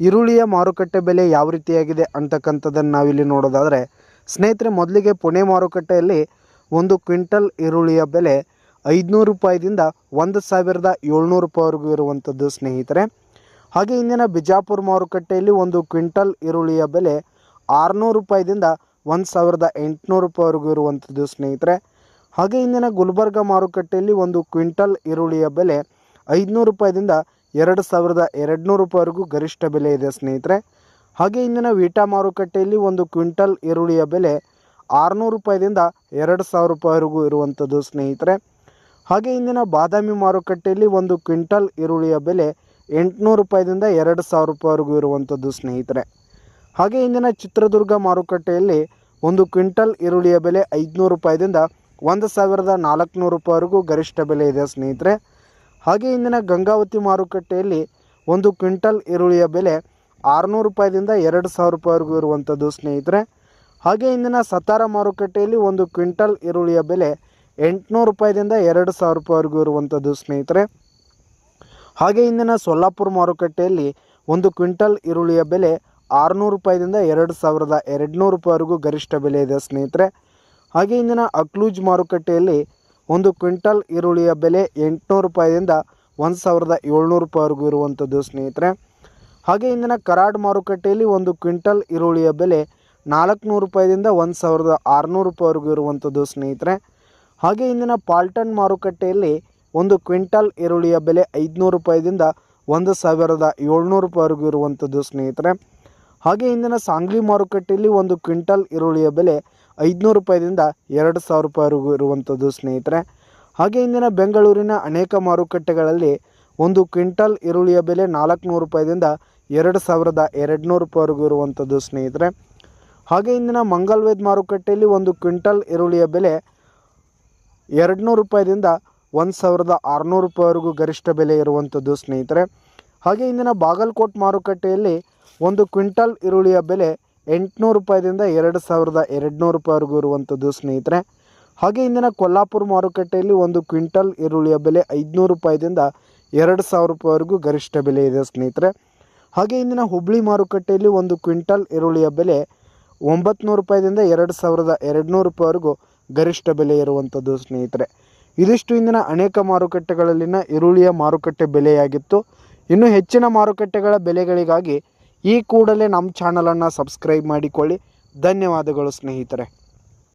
ಈರುಳ್ಳಿಯ ಮಾರುಕಟ್ಟೆ ಬೆಲೆ ಯಾವ ರೀತಿಯಾಗಿದೆ ಅಂತಕ್ಕಂಥದ್ದನ್ನು ನಾವಿಲ್ಲಿ ನೋಡೋದಾದರೆ, ಸ್ನೇಹಿತರೆ, ಮೊದಲಿಗೆ ಪುಣೆ ಮಾರುಕಟ್ಟೆಯಲ್ಲಿ ಒಂದು ಕ್ವಿಂಟಲ್ ಈರುಳ್ಳಿಯ ಬೆಲೆ ಐದುನೂರು ರೂಪಾಯಿದಿಂದ ಒಂದು ಸಾವಿರದ ಏಳ್ನೂರು ರೂಪಾಯಿವರೆಗೂ ಇರುವಂಥದ್ದು ಸ್ನೇಹಿತರೆ. ಹಾಗೆ ಇಂದಿನ ಬಿಜಾಪುರ ಮಾರುಕಟ್ಟೆಯಲ್ಲಿ ಒಂದು ಕ್ವಿಂಟಲ್ ಈರುಳ್ಳಿಯ ಬೆಲೆ ಆರುನೂರು ರೂಪಾಯಿದಿಂದ ಒಂದು ಸಾವಿರದ ಎಂಟುನೂರು ರೂಪಾಯಿವರೆಗೂ ಇರುವಂಥದ್ದು ಸ್ನೇಹಿತರೆ. ಹಾಗೆ ಇಂದಿನ ಗುಲ್ಬರ್ಗ ಮಾರುಕಟ್ಟೆಯಲ್ಲಿ ಒಂದು ಕ್ವಿಂಟಲ್ ಈರುಳ್ಳಿಯ ಬೆಲೆ ಐದುನೂರು ರೂಪಾಯಿದಿಂದ ಎರಡು ಸಾವಿರದ ಎರಡು ನೂರು ರೂಪಾಯಿವರೆಗೂ ಗರಿಷ್ಠ ಬೆಲೆ ಇದೆ ಸ್ನೇಹಿತರೆ. ಹಾಗೆ ಇಂದಿನ ವೀಟಾ ಮಾರುಕಟ್ಟೆಯಲ್ಲಿ ಒಂದು ಕ್ವಿಂಟಲ್ ಈರುಳ್ಳಿಯ ಬೆಲೆ ಆರುನೂರು ರೂಪಾಯಿದಿಂದ ಎರಡು ಸಾವಿರ ರೂಪಾಯಿವರೆಗೂ ಇರುವಂಥದ್ದು ಸ್ನೇಹಿತರೆ. ಹಾಗೆ ಇಂದಿನ ಬಾದಾಮಿ ಮಾರುಕಟ್ಟೆಯಲ್ಲಿ ಒಂದು ಕ್ವಿಂಟಲ್ ಈರುಳ್ಳಿಯ ಬೆಲೆ ಎಂಟುನೂರು ರೂಪಾಯಿದಿಂದ ಎರಡು ಸಾವಿರ ರೂಪಾಯಿವರೆಗೂ ಇರುವಂಥದ್ದು ಸ್ನೇಹಿತರೆ. ಹಾಗೆ ಇಂದಿನ ಚಿತ್ರದುರ್ಗ ಮಾರುಕಟ್ಟೆಯಲ್ಲಿ ಒಂದು ಕ್ವಿಂಟಲ್ ಈರುಳ್ಳಿಯ ಬೆಲೆ ಐದುನೂರು ರೂಪಾಯಿದಿಂದ ಒಂದು ಸಾವಿರದ ನಾಲ್ಕುನೂರು ರೂಪಾಯಿವರೆಗೂ ಗರಿಷ್ಠ ಬೆಲೆ ಇದೆ ಸ್ನೇಹಿತರೆ. ಹಾಗೆ ಇಂದಿನ ಗಂಗಾವತಿ ಮಾರುಕಟ್ಟೆಯಲ್ಲಿ ಒಂದು ಕ್ವಿಂಟಲ್ ಈರುಳ್ಳಿಯ ಬೆಲೆ ಆರುನೂರು ರೂಪಾಯಿದಿಂದ ಎರಡು ಸಾವಿರ ರೂಪಾಯಿವರೆಗೂ ಇರುವಂಥದ್ದು, ಸ್ನೇಹಿತರೆ. ಹಾಗೆ ಇಂದಿನ ಸತಾರ ಮಾರುಕಟ್ಟೆಯಲ್ಲಿ ಒಂದು ಕ್ವಿಂಟಲ್ ಈರುಳ್ಳಿಯ ಬೆಲೆ ಎಂಟುನೂರು ರೂಪಾಯಿದಿಂದ ಎರಡು ಸಾವಿರ ರೂಪಾಯಿವರೆಗೂ ಇರುವಂಥದ್ದು, ಸ್ನೇಹಿತರೆ. ಹಾಗೆ ಇಂದಿನ ಸೊಲ್ಲಾಪುರ ಮಾರುಕಟ್ಟೆಯಲ್ಲಿ ಒಂದು ಕ್ವಿಂಟಲ್ ಈರುಳ್ಳಿಯ ಬೆಲೆ ಆರುನೂರು ರೂಪಾಯಿದಿಂದ ಎರಡು ಸಾವಿರದ ಎರಡುನೂರು ರೂಪಾಯಿವರೆಗೂ ಗರಿಷ್ಠ ಬೆಲೆ ಇದೆ, ಸ್ನೇಹಿತರೆ. ಹಾಗೆ ಇಂದಿನ ಅಕ್ಲೂಜ್ ಮಾರುಕಟ್ಟೆಯಲ್ಲಿ ಒಂದು ಕ್ವಿಂಟಲ್ ಈರುಳ್ಳಿಯ ಬೆಲೆ ಎಂಟುನೂರು ರೂಪಾಯಿಯಿಂದ ಒಂದು ಸಾವಿರದ ಏಳ್ನೂರು ರೂಪಾಯಿವರೆಗೂ ಇರುವಂಥದ್ದು, ಸ್ನೇಹಿತರೆ. ಹಾಗೆ ಇಂದಿನ ಕರಾಡ್ ಮಾರುಕಟ್ಟೆಯಲ್ಲಿ ಒಂದು ಕ್ವಿಂಟಲ್ ಈರುಳ್ಳಿಯ ಬೆಲೆ ನಾಲ್ಕುನೂರು ರೂಪಾಯಿಯಿಂದ ಒಂದು ಸಾವಿರದ ಆರುನೂರು ರೂಪಾಯಿವರೆಗೂ ಇರುವಂಥದ್ದು, ಸ್ನೇಹಿತರೆ. ಹಾಗೆ ಇಂದಿನ ಪಾಲ್ಟನ್ ಮಾರುಕಟ್ಟೆಯಲ್ಲಿ ಒಂದು ಕ್ವಿಂಟಲ್ ಈರುಳ್ಳಿಯ ಬೆಲೆ ಐದುನೂರು ರೂಪಾಯಿಯಿಂದ ಒಂದು ಸಾವಿರದ ಏಳ್ನೂರು ರೂಪಾಯಿವರೆಗೂ ಇರುವಂಥದ್ದು, ಸ್ನೇಹಿತರೆ. ಹಾಗೆ ಇಂದಿನ ಸಾಂಗ್ಲಿ ಮಾರುಕಟ್ಟೆಯಲ್ಲಿ ಒಂದು ಕ್ವಿಂಟಲ್ ಈರುಳ್ಳಿಯ ಬೆಲೆ ಐದುನೂರು ರೂಪಾಯಿದಿಂದ ಎರಡು ಸಾವಿರ ರೂಪಾಯಿವರೆಗೂ ಇರುವಂಥದ್ದು ಸ್ನೇಹಿತರೆ. ಹಾಗೆ ಇಂದಿನ ಬೆಂಗಳೂರಿನ ಅನೇಕ ಮಾರುಕಟ್ಟೆಗಳಲ್ಲಿ ಒಂದು ಕ್ವಿಂಟಲ್ ಈರುಳ್ಳಿಯ ಬೆಲೆ ನಾಲ್ಕುನೂರು ರೂಪಾಯಿದಿಂದ ಎರಡು ಸಾವಿರದ ಎರಡು ನೂರು ರೂಪಾಯಿವರೆಗೂ ಇರುವಂಥದ್ದು ಸ್ನೇಹಿತರೆ. ಹಾಗೆ ಇಂದಿನ ಮಂಗಲ್ವೇದ್ ಮಾರುಕಟ್ಟೆಯಲ್ಲಿ ಒಂದು ಕ್ವಿಂಟಲ್ ಈರುಳ್ಳಿಯ ಬೆಲೆ ಎರಡುನೂರು ರೂಪಾಯಿದಿಂದ ಒಂದು ಸಾವಿರದ ಆರುನೂರು ರೂಪಾಯಿವರೆಗೂ ಗರಿಷ್ಠ ಬೆಲೆ ಇರುವಂಥದ್ದು ಸ್ನೇಹಿತರೆ. ಹಾಗೆ ಇಂದಿನ ಬಾಗಲಕೋಟ್ ಮಾರುಕಟ್ಟೆಯಲ್ಲಿ ಒಂದು ಕ್ವಿಂಟಲ್ ಈರುಳ್ಳಿಯ ಬೆಲೆ ಎಂಟುನೂರು ರೂಪಾಯಿದಿಂದ ಎರಡು ಸಾವಿರದ ಎರಡುನೂರು ರೂಪಾಯಿವರೆಗೂ ಇರುವಂಥದ್ದು ಸ್ನೇಹಿತರೆ. ಹಾಗೆ ಇಂದಿನ ಕೊಲ್ಲಾಪುರ ಮಾರುಕಟ್ಟೆಯಲ್ಲಿ ಒಂದು ಕ್ವಿಂಟಲ್ ಈರುಳ್ಳಿಯ ಬೆಲೆ ಐದುನೂರು ರೂಪಾಯಿದಿಂದ ಎರಡು ಸಾವಿರ ರೂಪಾಯಿವರೆಗೂ ಗರಿಷ್ಠ ಬೆಲೆ ಇದೆ ಸ್ನೇಹಿತರೆ. ಹಾಗೆ ಇಂದಿನ ಹುಬ್ಳಿ ಮಾರುಕಟ್ಟೆಯಲ್ಲಿ ಒಂದು ಕ್ವಿಂಟಲ್ ಈರುಳ್ಳಿಯ ಬೆಲೆ ಒಂಬತ್ತು ರೂಪಾಯಿದಿಂದ ಎರಡು ಸಾವಿರದ ಎರಡುನೂರು ರೂಪಾಯಿವರೆಗೂ ಗರಿಷ್ಠ ಬೆಲೆ ಇರುವಂಥದ್ದು ಸ್ನೇಹಿತರೆ. ಇದಿಷ್ಟು ಇಂದಿನ ಅನೇಕ ಮಾರುಕಟ್ಟೆಗಳಲ್ಲಿನ ಈರುಳ್ಳಿಯ ಮಾರುಕಟ್ಟೆ ಬೆಲೆಯಾಗಿತ್ತು. ಇನ್ನು ಹೆಚ್ಚಿನ ಮಾರುಕಟ್ಟೆಗಳ ಬೆಲೆಗಳಿಗಾಗಿ ಈ ಕೂಡಲೇ ನಮ್ಮ ಚಾನಲನ್ನು ಸಬ್ಸ್ಕ್ರೈಬ್ ಮಾಡಿಕೊಳ್ಳಿ. ಧನ್ಯವಾದಗಳು ಸ್ನೇಹಿತರೆ.